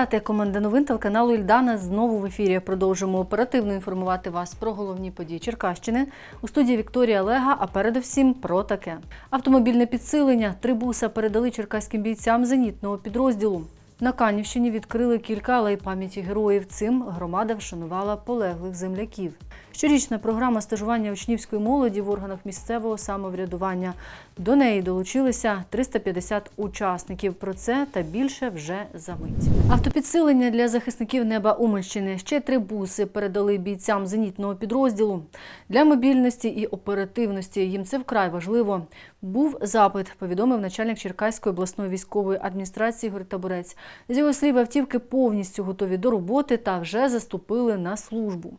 Вітати команда новин телеканалу Ільдана. Знову в ефірі продовжимо оперативно інформувати вас про головні події Черкащини. У студії Вікторія Лега, а передовсім про таке. Автомобільне підсилення. Три буса передали черкаським бійцям зенітного підрозділу. На Канівщині відкрили кілька алей пам'яті героїв. Цим громада вшанувала полеглих земляків. Щорічна програма стажування учнівської молоді в органах місцевого самоврядування. До неї долучилися 350 учасників. Про це та більше вже за мить. Автопідсилення для захисників неба Уманщини. Ще три буси передали бійцям зенітного підрозділу. Для мобільності і оперативності їм це вкрай важливо. Був запит, повідомив начальник Черкаської обласної військової адміністрації Ігор Табурець. З його слів, автівки повністю готові до роботи та вже заступили на службу.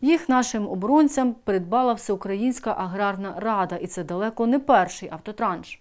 Їх нашим оборонцям придбала Всеукраїнська аграрна рада, і це далеко не перший автотранш.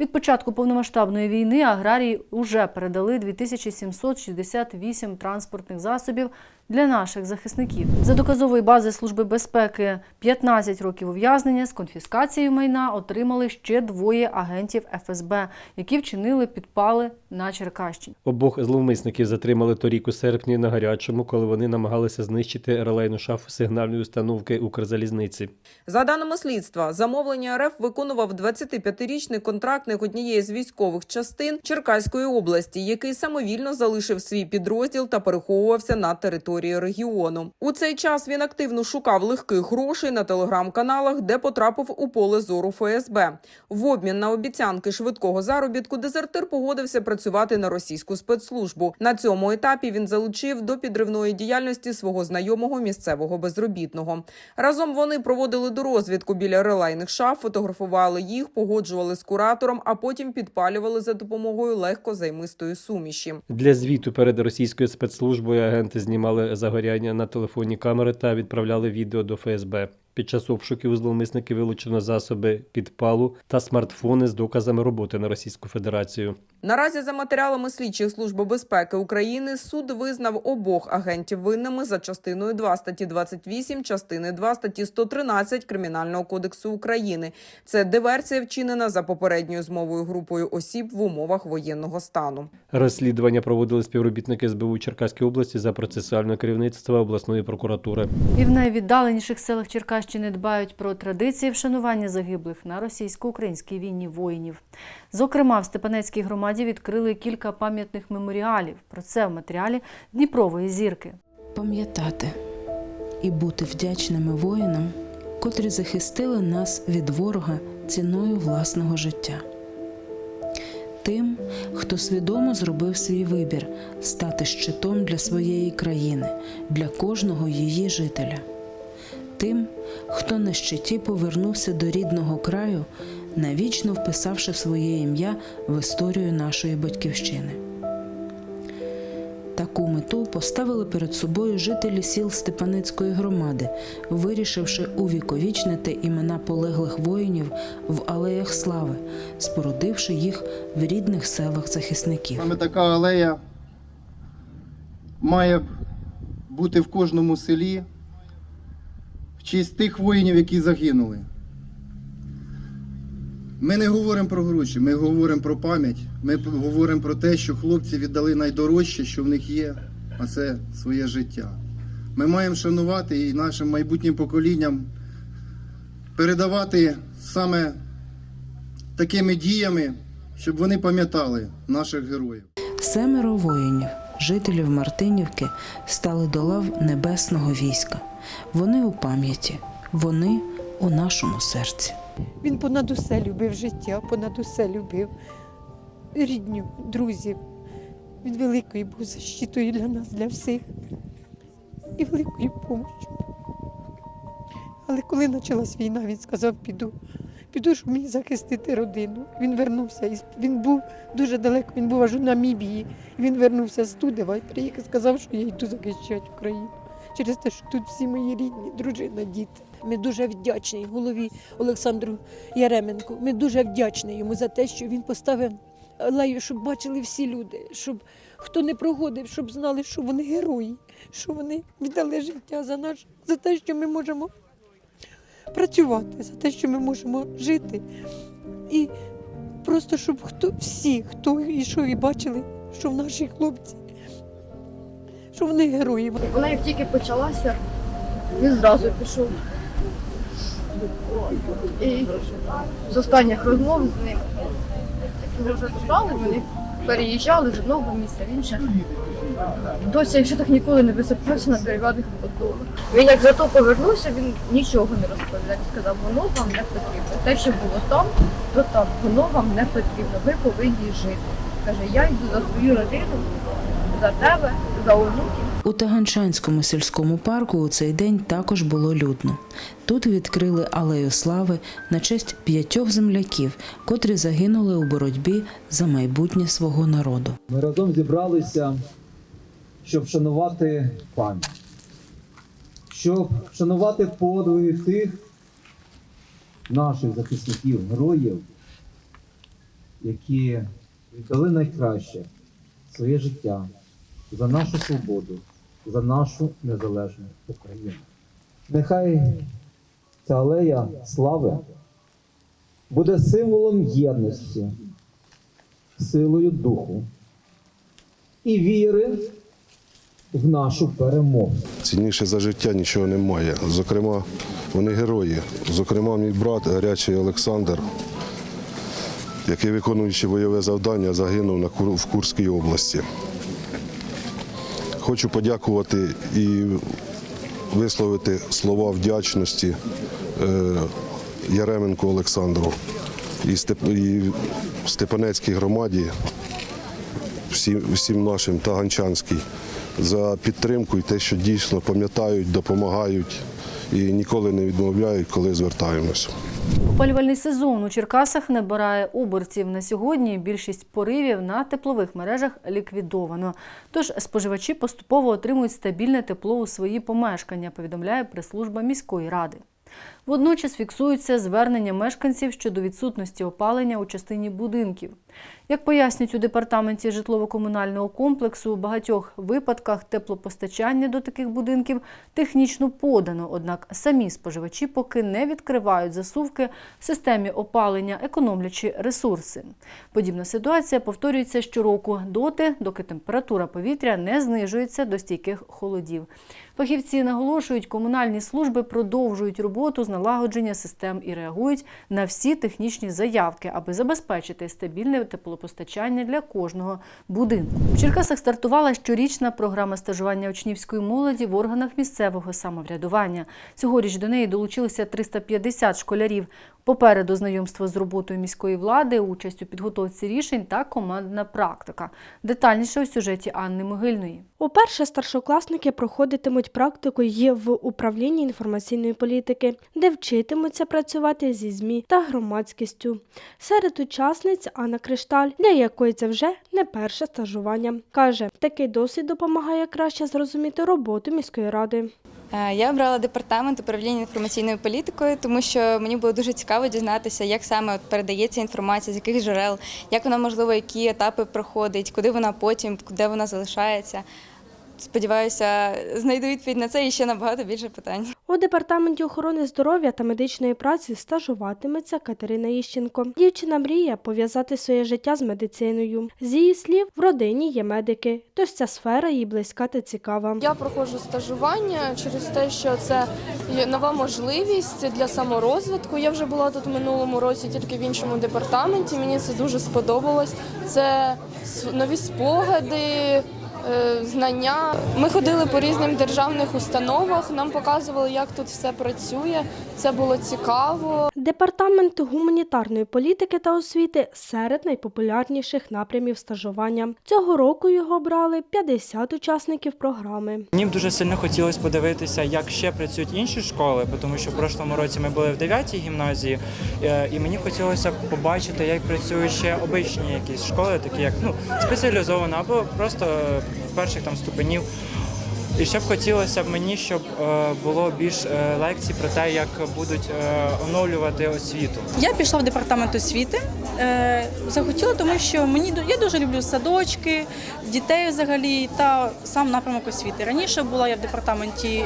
Від початку повномасштабної війни аграрії вже передали 2768 транспортних засобів для наших захисників. За доказової бази Служби безпеки 15 років ув'язнення з конфіскацією майна отримали ще двоє агентів ФСБ, які вчинили підпали на Черкащині. Обох зловмисників затримали торік у серпні на гарячому, коли вони намагалися знищити релейну шафу сигнальної установки Укрзалізниці. За даними слідства, замовлення РФ виконував 25-річний контрактник однієї з військових частин Черкаської області, який самовільно залишив свій підрозділ та переховувався на території регіону. У цей час він активно шукав легких грошей на телеграм-каналах, де потрапив у поле зору ФСБ. В обмін на обіцянки швидкого заробітку дезертир погодився працювати на російську спецслужбу. На цьому етапі він залучив до підривної діяльності свого знайомого місцевого безробітного. Разом вони проводили дорозвідку біля релейних шаф, фотографували їх, погоджували з куратором, а потім підпалювали за допомогою легкозаймистої суміші. Для звіту перед російською спецслужбою агенти знімали загоряння на телефонні камери та відправляли відео до ФСБ. Під час обшуків у зловмисників вилучено засоби підпалу та смартфони з доказами роботи на Російську Федерацію. Наразі за матеріалами слідчих служби безпеки України суд визнав обох агентів винними за частиною 2 статті 28, частини 2 статті 113 Кримінального кодексу України. Це диверсія вчинена за попередньою змовою групою осіб в умовах воєнного стану. Розслідування проводили співробітники СБУ Черкаської області за процесуального керівництва обласної прокуратури. І в найвіддаленіших селах Черкащини дбають про традиції вшанування загиблих на російсько-українській війні воїнів. Зокрема, в Степанецькій громаді відкрили кілька пам'ятних меморіалів. Про це в матеріалі Дніпрової зірки. пам'ятати і бути вдячними воїнам, котрі захистили нас від ворога ціною власного життя. Тим, хто свідомо зробив свій вибір стати щитом для своєї країни, для кожного її жителя. Тим, хто на щиті повернувся до рідного краю, навічно вписавши своє ім'я в історію нашої батьківщини. Таку мету поставили перед собою жителі сіл Степаницької громади, вирішивши увіковічнити імена полеглих воїнів в алеях слави, спорудивши їх в рідних селах захисників. Саме така алея має бути в кожному селі в честь тих воїнів, які загинули. Ми не говоримо про гроші, ми говоримо про пам'ять. Ми говоримо про те, що хлопці віддали найдорожче, що в них є, а це своє життя. Ми маємо шанувати і нашим майбутнім поколінням передавати саме такими діями, щоб вони пам'ятали наших героїв. Семеро воїнів, жителів Мартинівки, стали до лав небесного війська. Вони у пам'яті, вони у нашому серці. Він понад усе любив життя, понад усе любив рідню, друзів. Він великою був защитою для нас, для всіх і великою допомогою. Але коли почалась війна, він сказав, піду. Піду, щоб мені захистити родину. Він вернувся. Він був дуже далеко, він був аж у Намібії. Він вернувся з Тудева і приїхав, сказав, що я йду захищати Україну. Через те, що тут всі мої рідні, дружина, діти. Ми дуже вдячні голові Олександру Яременку. Ми дуже вдячні йому за те, що він поставив алею, щоб бачили всі люди, щоб хто не проходив, щоб знали, що вони герої, що вони віддали життя за наш, за те, що ми можемо працювати, за те, що ми можемо жити. І просто щоб хто всі, хто йшов і бачили, що в наші хлопці що вони герої. Вона як тільки почалася, він зразу пішов. І з останніх розмов з ним ми вже забрали, вони переїжджали з одного місця в інше. Досі, якщо так ніколи не висипався на дерев'яних подолах. Він як зато повернувся, він нічого не розповідав. Він сказав, воно вам не потрібно. Те, що було там, то там, воно вам не потрібно. Ви повинні жити. Каже, я йду за свою родину, за тебе, за онуків. У Таганчанському сільському парку у цей день також було людно. Тут відкрили алею слави на честь п'ятьох земляків, котрі загинули у боротьбі за майбутнє свого народу. Ми разом зібралися, щоб вшанувати пам'ять, щоб вшанувати подвиги тих наших захисників, героїв, які віддали найкраще своє життя за нашу свободу, за нашу незалежну Україну. Нехай ця алея слави буде символом єдності, силою духу і віри в нашу перемогу. Цінніше за життя нічого немає. Зокрема, вони герої. Зокрема, мій брат гарячий Олександр, який, виконуючи бойове завдання, загинув в Курській області. Хочу подякувати і висловити слова вдячності е, Яременку Олександру і, Степ- і Степанецькій громаді, всім, нашим Таганчанській за підтримку і те, що дійсно пам'ятають, допомагають і ніколи не відмовляють, коли звертаємось. Опалювальний сезон у Черкасах набирає оберців. На сьогодні більшість поривів на теплових мережах ліквідовано. Тож споживачі поступово отримують стабільне тепло у свої помешкання, повідомляє прес-служба міської ради. Водночас фіксуються звернення мешканців щодо відсутності опалення у частині будинків. Як пояснюють у департаменті житлово-комунального комплексу, у багатьох випадках теплопостачання до таких будинків технічно подано, однак самі споживачі поки не відкривають засувки в системі опалення, економлячи ресурси. Подібна ситуація повторюється щороку доти, доки температура повітря не знижується до стійких холодів. Фахівці наголошують, комунальні служби продовжують роботу з налагодження систем і реагують на всі технічні заявки, аби забезпечити стабільне теплопостачання для кожного будинку. В Черкасах стартувала щорічна програма стажування учнівської молоді в органах місцевого самоврядування. Цьогоріч до неї долучилися 350 школярів. Попереду знайомство з роботою міської влади, участь у підготовці рішень та командна практика. Детальніше у сюжеті Анни Могильної. Уперше старшокласники проходитимуть практику є в управлінні інформаційної політики, де вчитимуться працювати зі ЗМІ та громадськістю. Серед учасниць Анна Кришталь, для якої це вже не перше стажування. Каже, такий досвід допомагає краще зрозуміти роботу міської ради. Е, Я обрала департамент управління інформаційною політикою, тому що мені було дуже цікаво дізнатися, як саме передається інформація, з яких джерел, як вона можливо, які етапи проходить, куди вона потім, де вона залишається. Сподіваюся, знайду відповідь на це і ще набагато більше питань. У департаменті охорони здоров'я та медичної праці стажуватиметься Катерина Іщенко. Дівчина мріє пов'язати своє життя з медициною. З її слів, в родині є медики, тож ця сфера їй близька та цікава. Я проходжу стажування через те, що це нова можливість для саморозвитку. Я вже була тут в минулому році, тільки в іншому департаменті. Мені це дуже сподобалось. Це нові спогади. Е, Знання. Ми ходили по різним державних установах, нам показували, як тут все працює. Це було цікаво. Департамент гуманітарної політики та освіти серед найпопулярніших напрямів стажування. Цього року його брали 50 учасників програми. Мені дуже сильно хотілося подивитися, як ще працюють інші школи, тому що в прошлому році ми були в 9-й гімназії, е, і мені хотілося побачити, як працюють ще обичні якісь школи, такі як ну спеціалізована або просто перших там ступенів. І ще б хотілося б мені, щоб е, було більш е, лекцій про те, як будуть е, оновлювати освіту. Я пішла в департамент освіти. Е, Захотіла, тому що мені я дуже люблю садочки, дітей взагалі та сам напрямок освіти. Раніше була я в департаменті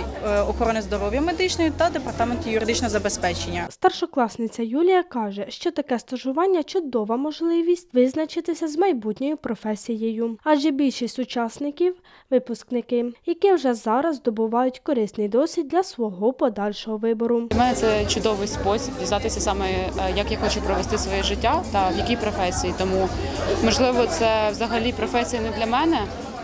охорони здоров'я медичної та департаменті юридичного забезпечення. Старшокласниця Юлія каже, що таке стажування чудова можливість визначитися з майбутньою професією, адже більшість учасників випускники, які вже зараз здобувають корисний досвід для свого подальшого вибору. Для мене це чудовий спосіб дізнатися саме, е, як я хочу провести своє життя та в якій професії. Тому можливо, це взагалі професія не для мене.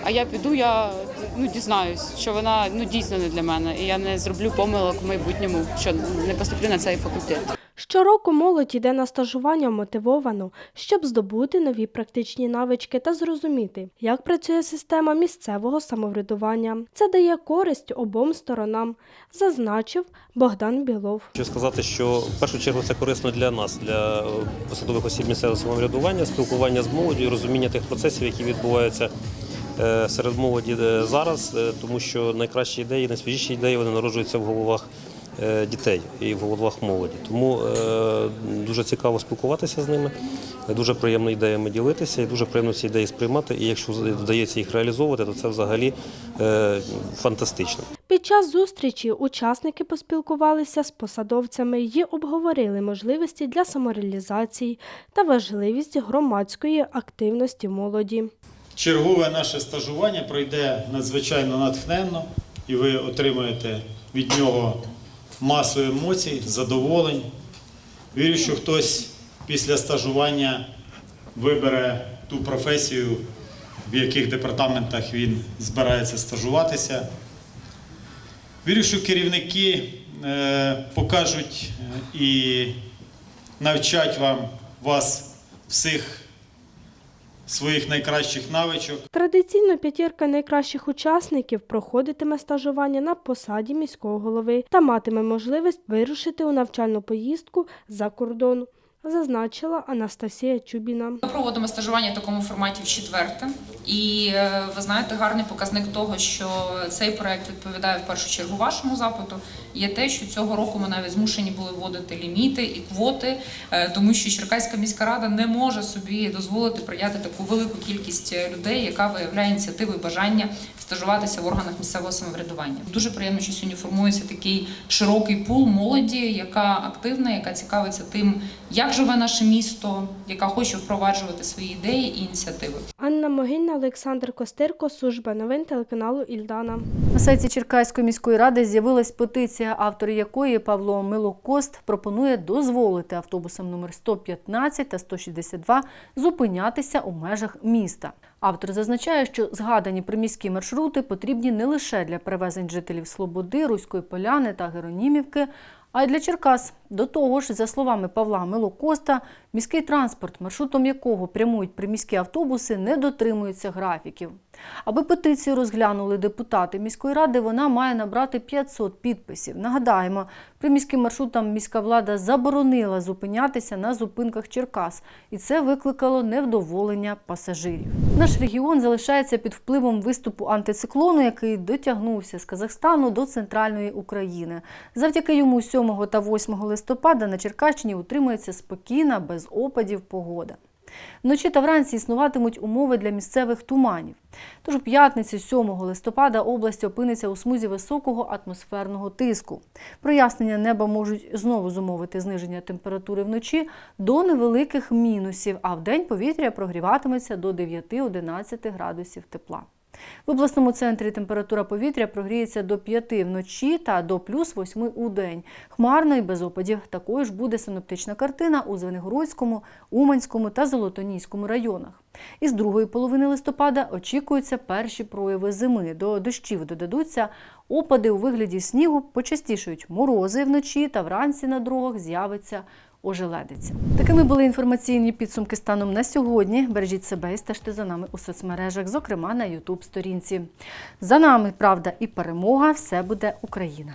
А я піду, я ну дізнаюсь, що вона ну дійсно не для мене, і я не зроблю помилок в майбутньому, що не поступлю на цей факультет. Щороку молодь йде на стажування мотивовано, щоб здобути нові практичні навички та зрозуміти, як працює система місцевого самоврядування. Це дає користь обом сторонам, зазначив Богдан Білов. Хочу сказати, що в першу чергу це корисно для нас, для е, посадових осіб місцевого самоврядування, спілкування з молоддю, розуміння тих процесів, які відбуваються е, серед молоді е, зараз, тому що найкращі ідеї, найсвіжіші ідеї вони народжуються в головах дітей і в головах молоді. Тому е, дуже цікаво спілкуватися з ними, дуже приємно ідеями ділитися і дуже приємно ці ідеї сприймати. І якщо вдається їх реалізовувати, то це взагалі е, фантастично. Під час зустрічі учасники поспілкувалися з посадовцями і обговорили можливості для самореалізації та важливість громадської активності молоді. Чергове наше стажування пройде надзвичайно натхненно, і ви отримаєте від нього масу емоцій, задоволень. Вірю, що хтось після стажування вибере ту професію, в яких департаментах він збирається стажуватися. Вірю, що керівники е, покажуть е, і навчать вам вас всіх своїх найкращих навичок. Традиційно п'ятірка найкращих учасників проходитиме стажування на посаді міського голови та матиме можливість вирушити у навчальну поїздку за кордон, зазначила Анастасія Чубіна. Ми проводимо стажування в такому форматі в четверте, і е, ви знаєте, гарний показник того, що цей проект відповідає в першу чергу вашому запиту. Є те, що цього року ми навіть змушені були вводити ліміти і квоти, е, тому що Черкаська міська рада не може собі дозволити прийняти таку велику кількість людей, яка виявляє ініціативи бажання стажуватися в органах місцевого самоврядування. Дуже приємно, що сьогодні формується такий широкий пул молоді, яка активна, яка цікавиться тим, як живе наше місто, яка хоче впроваджувати свої ідеї і ініціативи. Анна Могильна, Олександр Костирко, служба новин телеканалу Ільдана. На сайті Черкаської міської ради з'явилась петиція, автор якої Павло Милокост пропонує дозволити автобусам номер 115 та 162 зупинятися у межах міста. Автор зазначає, що згадані приміські маршрути потрібні не лише для перевезень жителів Слободи, Руської Поляни та Геронімівки, а й для Черкас. До того ж, за словами Павла Милокоста, міський транспорт, маршрутом якого прямують приміські автобуси, не дотримується графіків. Аби петицію розглянули депутати міської ради, вона має набрати 500 підписів. Нагадаємо, приміським маршрутам міська влада заборонила зупинятися на зупинках Черкас, і це викликало невдоволення пасажирів. Наш регіон залишається під впливом виступу антициклону, який дотягнувся з Казахстану до центральної України. Завдяки йому 7 та 8 листопада на Черкащині утримується спокійна, без опадів погода. Вночі та вранці існуватимуть умови для місцевих туманів. Тож у п'ятниці, 7 листопада, область опиниться у смузі високого атмосферного тиску. Прояснення неба можуть знову зумовити зниження температури вночі до невеликих мінусів, а в день повітря прогріватиметься до 9-11 градусів тепла. В обласному центрі температура повітря прогріється до 5 вночі та до плюс 8 у день. Хмарно і без опадів. Такою ж буде синоптична картина у Звенигородському, Уманському та Золотоніському районах. Із другої половини листопада очікуються перші прояви зими. До дощів додадуться опади у вигляді снігу, почастішують морози вночі та вранці на дорогах з'явиться ожеледиця. Такими були інформаційні підсумки станом на сьогодні. Бережіть себе і стежте за нами у соцмережах, зокрема на youtube сторінці. За нами правда і перемога. Все буде Україна.